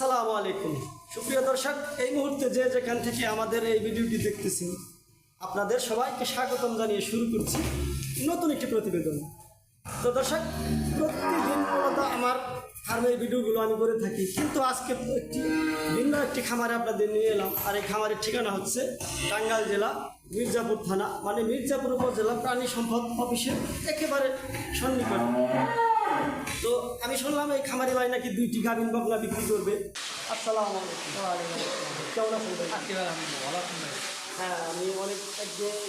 আসসালামু আলাইকুম। সুপ্রিয় দর্শক, এই মুহূর্তে যে যেখান থেকে আমাদের এই ভিডিওটি দেখতেছেন, আপনাদের সবাইকে স্বাগতম জানিয়ে শুরু করছি নতুন একটি প্রতিবেদন। তো দর্শক, প্রতিদিন আমার ফার্মের ভিডিওগুলো আমি করে থাকি, কিন্তু আজকে একটি ভিন্ন একটি খামারে আপনাদের নিয়ে এলাম। আর এই খামারের ঠিকানা হচ্ছে টাঙ্গাইল জেলা, মির্জাপুর থানা মানে মির্জাপুর উপজেলা প্রাণী সম্পদ অফিসের একেবারে সন্নিকট। শুনলাম এই খামারি ভাই নাকি দুইটি গাভিন বকলা বিক্রি করবে। আসসালামু আলাইকুম। কেমন আছেন? হ্যাঁ আমি অনেক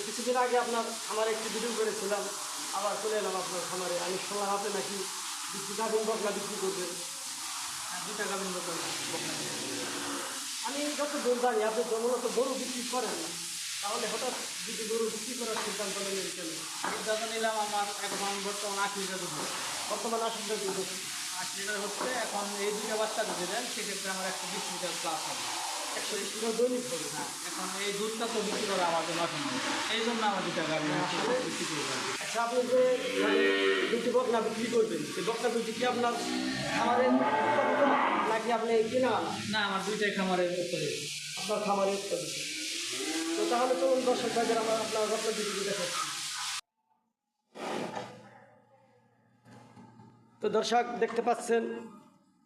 কিছুদিন আগে আপনার খামারে একটি ভিডিও করেছিলাম। আবার চলে এলাম আপনার খামারে। আমি শুনলাম আপনি নাকি দুটি গাভিন বকলা বিক্রি করবেন। আমি যত দূর জানি আপনি তো গরু বিক্রি করেন না। তাহলে হঠাৎ দুটি গরু বিক্রি করার সিদ্ধান্ত নিলেন কেন? সিদ্ধান্ত নিলাম আমার এখন বর্তমান লিটার দুধ। বর্তমানে আসলে দুটো আট লিটার হচ্ছে এখন এই দুটো বাচ্চা দুধে দেন সেক্ষেত্রে আমার একশো বিশ লিটার প্লাস হবে। একশো বিশ কিলো দৈনিক হবে। হ্যাঁ এখন এই দুধটা তো বিক্রি করা আমার জন্য অসম্ভব এই জন্য আমার দুটা গাড়ি বিক্রি করে দেন আচ্ছা আপনি যে মানে দুটি বকনা বিক্রি করবেন সেই বকনা দুটি কি আপনার খামারে নাকি আপনি কিনা? না আমার দুইটাই খামারের উপরে আপনার খামারে উৎপাদিত তো তাহলে চলুন দর্শক ভাইদের আমরা আপনার বকনা দুটি দেখাচ্ছি। তো দর্শক দেখতে পাচ্ছেন,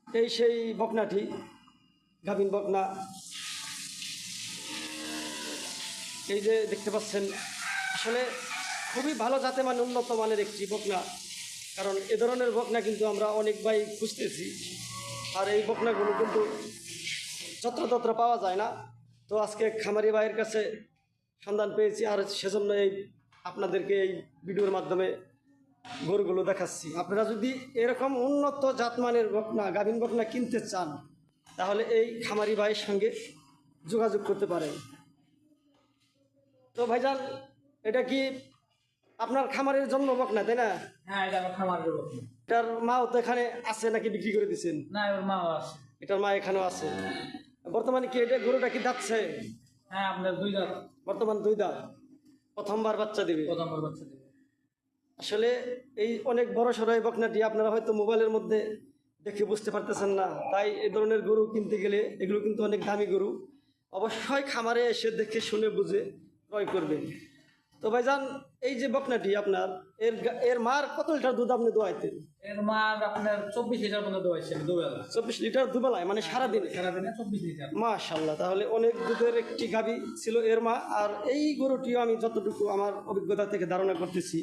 এই সেই বকনাটি, গাভিন বকনা। এই যে দেখতে পাচ্ছেন, আসলে খুবই ভালো জাতে মানে উন্নত মানের একটি বকনা। কারণ এ ধরনের বকনা কিন্তু আমরা অনেকবাই খুঁজতেছি। আর এই বকনাগুলো কিন্তু যত্রতত্র পাওয়া যায় না। তো আজকে খামারি ভাইয়ের কাছে সন্ধান পেয়েছি, আর সেজন্য এই আপনাদেরকে এই ভিডিওর মাধ্যমে গরুগুলো দেখাচ্ছি। আপনারা যদি এরকম উন্নত জাতমানের বকনা গাভিন বকনা কিনতে চান তাহলে এই খামারি ভাইয়ের সঙ্গে যোগাযোগ করতে পারেন। তো ভাইজান এটা কি আপনার খামারের জন্য বকনা তাই না? হ্যাঁ এটা আমার খামারের উপর এটার মাও তো এখানে আছে নাকি বিক্রি করে দিচ্ছেন না ওর মাও আছে। এটার মা এখানেও আছে। বর্তমানে কি এটা গরুটা কি যাচ্ছে হ্যাঁ আপনার দুই দাঁত। বর্তমান দুই দাঁত। প্রথমবার বাচ্চা দিবে। প্রথমবার বাচ্চা দেবে। আসলে এই অনেক বড় সড়ো এই বকনাটি আপনারা হয়তো মোবাইলের মধ্যে দেখে বুঝতে পারতেছেন না। তাই এ ধরনের গরু কিনতে গেলে এগুলো কিন্তু অনেক দামি গরু। অবশ্যই খামারে এসে দেখে শুনে বুঝে ক্রয় করবেন। তো ভাইজান এই যে বকনাটি আপনার এর এর মার কত লিটার দুধ আপনি দোয়াইতেন? এর মার আপনার চব্বিশ লিটার পর্যন্ত দোয়াইছে দুবেলা। চব্বিশ লিটার দুবেলায়? মানে সারাদিনে? সারাদিনে চব্বিশ লিটার। মাশাল্লাহ তাহলে অনেক দুধের একটি গাভী ছিল এর মা। আর এই গরুটিও আমি যতটুকু আমার অভিজ্ঞতা থেকে ধারণা করতেছি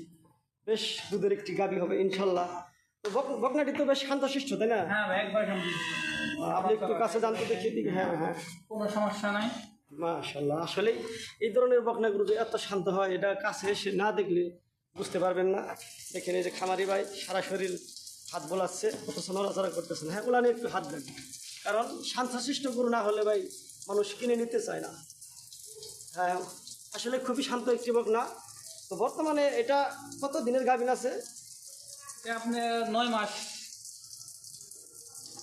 বেশ দুধের একটি গাবি হবে ইনশাল্লাহ। তো বক- বকনাটি তো বেশ শান্তশিষ্ট তাই না? হ্যাঁ একবার আপনি একটু কাছে জানতে দেখিয়ে দিকে হ্যাঁ হ্যাঁ। কোনো সমস্যা নাই। মাশাল্লাহ আসলেই এই ধরনের বকনাগুলো যে এত শান্ত হয় এটা কাছে এসে না দেখলে বুঝতে পারবেন না। দেখেন এই যে খামারি ভাই সারা শরীর হাত বোলাচ্ছে অথচ নড়াচড়া করতেছে না। হ্যাঁ ওলা নিয়ে একটু হাত দেন। কারণ শান্তশিষ্ট গরু না হলে ভাই মানুষ কিনে নিতে চায় না। হ্যাঁ আসলে খুবই শান্ত একটি বকনা। তো বর্তমানে এটা কত দিনের গাভিন আছে? আপনার নয় মাস।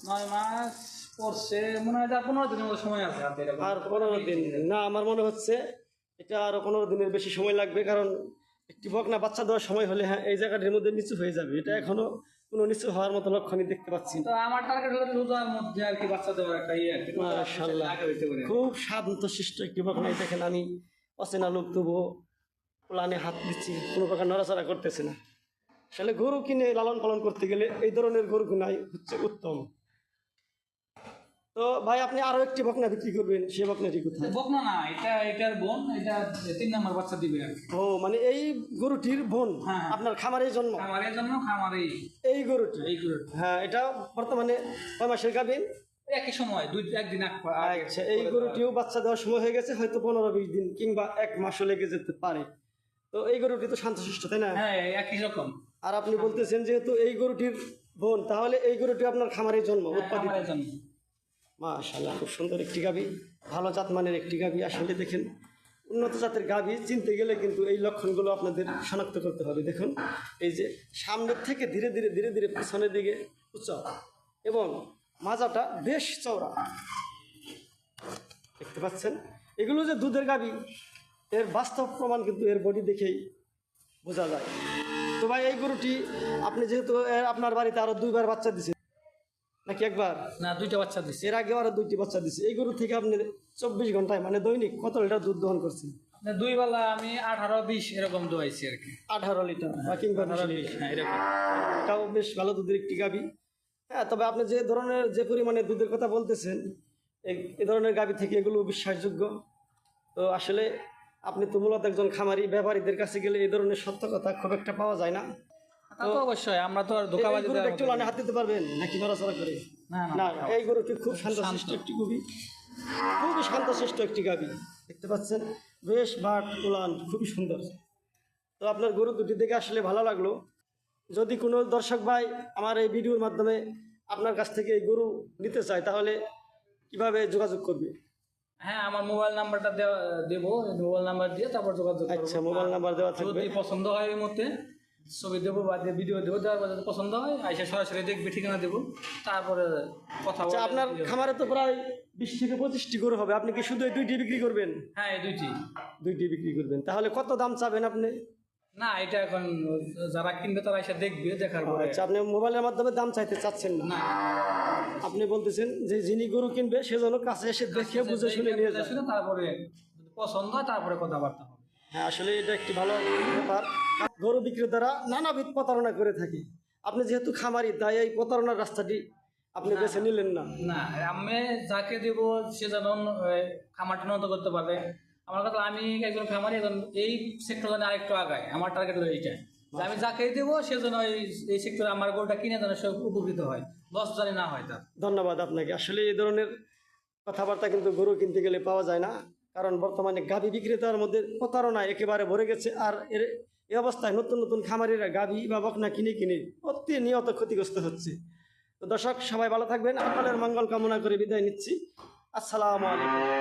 নয় মাস পড়ছে মনে হয় আর পনেরো দিনের মতো সময় আছে আর পনেরো দিন না আমার মনে হচ্ছে এটা আরও পনেরো দিনের বেশি সময় লাগবে কারণ একটি বকনা বাচ্চা দেওয়ার সময় হলে হ্যাঁ এই জায়গাটির মধ্যে নিচু হয়ে যাবে। এটা এখনও কোনো নিচু হওয়ার মতো লক্ষণই দেখতে পাচ্ছি তো আমার টার্গেট হলো রোজার মধ্যে আর কি বাচ্চা দেওয়ার একটা ইয়ে মাশাআল্লাহ। খুব শান্ত শিষ্ট একটি বকনাই দেখেন আমি অচেনা লোক তবুও প্লানে হাত দিচ্ছি কোনো প্রকার নড়াচড়া করতেছে না। আসলে গরু কিনে লালন পালন করতে গেলে এই ধরনের গরু কিনাই হচ্ছে উত্তম। তো ভাই আপনি আরও একটি বকনা বিক্রি করবেন সেই বকনাটি কোথায়? বকনা না এটা এটার বোন এটা তিন নম্বর বাচ্চা দিবে ও মানে এই গরুটির বোন হ্যাঁ। আপনার খামারের জন্য? খামারের জন্য খামারেই। এই গরুটি? এইগুলো হ্যাঁ এটা বর্তমানে কয় মাসের গাভিন? একই সময় দুই একদিন এক আচ্ছা এই গরুটিও বাচ্চা দেওয়ার সময় হয়ে গেছে হয়তো পনেরো বিশ দিন কিংবা এক মাসও লেগে যেতে পারে। তো এই গরুটি তো শান্তশিষ্ট তাই না? হ্যাঁ একই রকম। আর আপনি বলতেছেন যেহেতু এই গরুটির বোন তাহলে এই গরুটি আপনার খামারের জন্ম উৎপাদিত। খামারের জন্য মাশাল্লাহ খুব সুন্দর একটি গাভী ভালো জাত মানের একটি গাভী আসলে দেখেন উন্নত জাতের গাভী চিনতে গেলে কিন্তু এই লক্ষণগুলো আপনাদের শনাক্ত করতে হবে। দেখুন এই যে সামনের থেকে ধীরে ধীরে ধীরে ধীরে পিছনের দিকে উঁচা এবং মাজাটা বেশ চওড়া। দেখতে পাচ্ছেন? এগুলো যে দুধের গাভী এর বাস্তব প্রমাণ কিন্তু এর বডি দেখেই বোঝা যায়। তো ভাই এই গরুটি আপনি যেহেতু আপনার বাড়িতে আরও দুইবার বাচ্চা দিয়েছেন নাকি একবার? না দুইটা বাচ্চা দিচ্ছে এর আগে আরও দুইটি বাচ্চা দিচ্ছে এই গরু থেকে আপনি চব্বিশ ঘন্টায় মানে দৈনিক কত লিটার দুধ দহন করছেন? দুই বেলা আমি আঠারো বিশ এরকম দোয়াইছি আর কি। আঠারো লিটার বা কিংবা। হ্যাঁ এরকম। এটাও বেশ ভালো দুধের একটি গাভী হ্যাঁ তবে আপনি যে ধরনের যে পরিমাণে দুধের কথা বলতেছেন এই- ধরনের গাভী থেকে এগুলো বিশ্বাসযোগ্য। তো আসলে আপনি তো মূলত একজন খামারি ব্যাপারীদের কাছে গেলে এই ধরনের সত্য কথা খুব একটা পাওয়া যায় না। তা তো অবশ্যই আমরা তো আর ধোকাবাজি একটু মতো লানে হাত দিতে পারবেন? নাকি নড়াচড়া করে? না এই গরুটি খুব শান্তশিষ্ট একটি খুবই শান্তশিষ্ট একটি দেখতে পাচ্ছেন? বেশ বাট উলান খুবই সুন্দর। তো আপনার গরু দুটি দেখে আসলে ভালো লাগল। যদি কোনো দর্শক ভাই আমার এই ভিডিওর মাধ্যমে আপনার কাছ থেকে এই গরু নিতে চায় তাহলে কীভাবে যোগাযোগ করবে? হ্যাঁ আমার মোবাইল নাম্বারটা দেবো মোবাইল নাম্বার দিয়ে তারপর যোগাযোগ। আচ্ছা মোবাইল নাম্বার দেওয়া থাকবে। যদি পছন্দ হয় এই মধ্যে ছবি দেবো বা ভিডিও দেবো দেওয়ার পর যদি পছন্দ হয় আইসা সরাসরি দেখবে ঠিকানা দেবো তারপরে কথা আচ্ছা আপনার খামারে তো প্রায় বিশ থেকে পঁচিশটি গরু হবে। আপনি কি শুধু এই দুইটি বিক্রি করবেন? হ্যাঁ এই দুইটি। দুইটি বিক্রি করবেন। তাহলে কত দাম চাবেন আপনি? না এটা এখন যারা কিনবে তারা এসে দেখবে দেখার পরে। আচ্ছা আপনি মোবাইলের মাধ্যমে দাম চাইতে চাচ্ছেন না? না। আপনি বলতেছেন যে যিনি গরু কিনবে সে যেন কাছে এসে দেখে বুঝে শুনে নিয়ে যায়। শুনে তারপরে পছন্দ হয় তারপরে কথাবার্তা হবে। হ্যাঁ আসলে এটা একটি ভালো ব্যাপার। গরু বিক্রেতারা নানাবিধ প্রতারণা করে থাকে। আপনি যেহেতু খামারি তাই এই প্রতারণার রাস্তাটি আপনি বেছে নিলেন না। না আমি যাকে দেব সে যেন খামারটা উন্নত করতে পারে। আমার কথা আমি একজন খামারি এখন এই সেক্টর যেন আরেকটু আগায়। আমার টার্গেট হলো এইটা। আমি যাকে দেবো, সে যেন এই সেক্টরে আমার গরুটা কিনে যেন সে উপকৃত হয়। লস জানি না হয় তার। ধন্যবাদ আপনাকে। আসলে এই ধরনের কথাবার্তা কিন্তু গরু কিনতে গেলে পাওয়া যায় না। কারণ বর্তমানে গাভী বিক্রেতার মধ্যে প্রতারণা একেবারে ভরে গেছে। আর এর, এই অবস্থায় নতুন নতুন খামারিরা গাভী বা বকনা কিনে কিনে অতি নিয়ত ক্ষতিগ্রস্ত হচ্ছে। তো দর্শক, সবাই ভালো থাকবেন। আপনাদের মঙ্গল কামনা করে বিদায় নিচ্ছি। আসসালামু আলাইকুম।